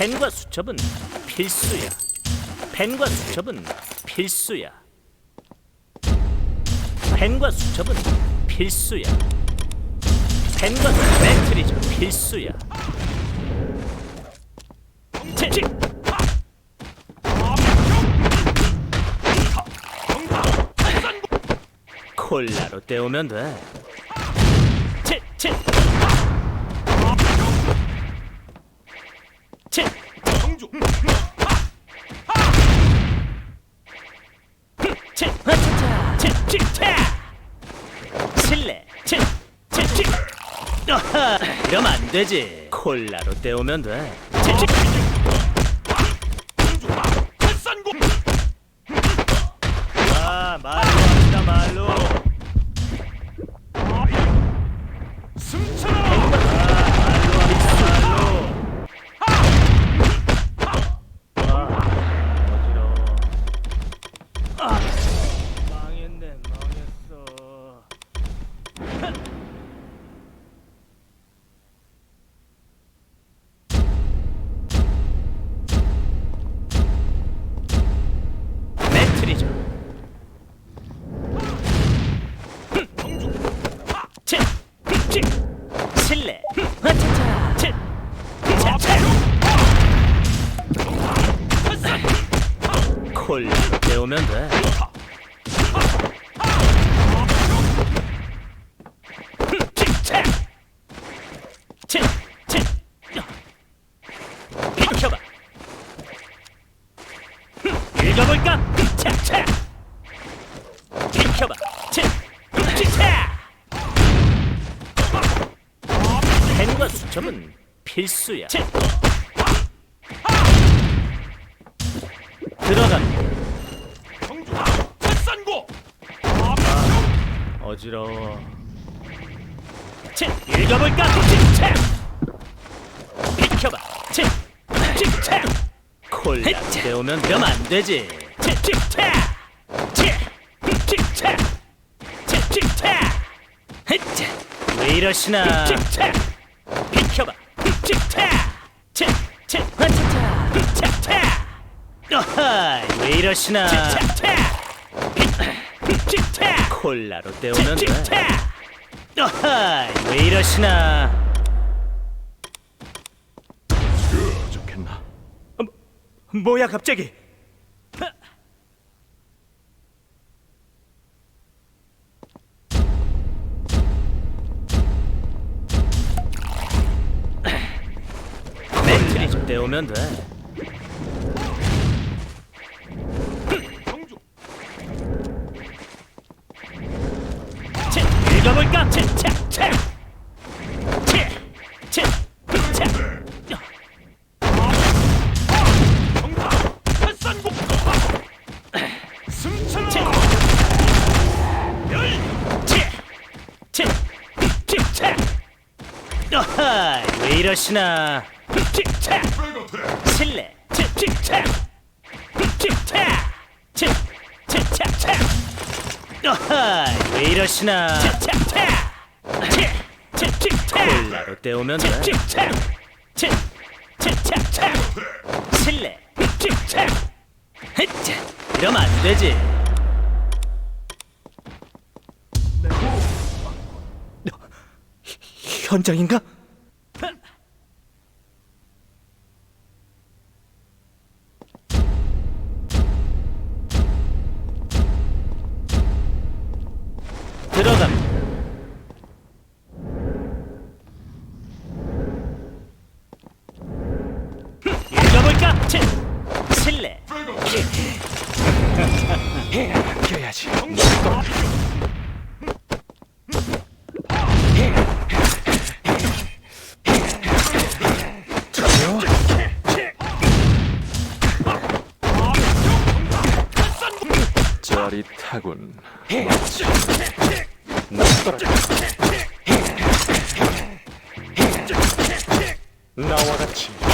펜과 수첩은 필수야. 펜과 수첩은 필수야. 펜과 수첩은 필수야. 펜과 수첩 매트리저 필수야. 채찍! 콜라로 때우면 돼. 칠, 성조. 음, 음. 음, 아, 이러면 안 되지. 콜라로 때우면 돼. 칠, 칠. 말이죠. 실례. 배우면 돼. 일가볼까? 차차 비켜봐. 차 육지차 펜과 수첩은 필수야. 차. 들어간다 경주다 칠산고. 아, 어지러워. 차 읽어볼까? 육지차 비켜봐. 차 육지차 콜라 세우면 면 안 되지. 왜 이러시나? 비켜봐. 왜 이러시나? 콜라로 때우는 왜 이러시나 뭐야 갑자기? 배우면 돼. 치, 읽어볼까? 실내 왜 이러시나. 콜라로 때우면 돼 실내 이러면 안 되지. 현장인가? 같은 실례. 해야지 짜릿하군. 나와 같이.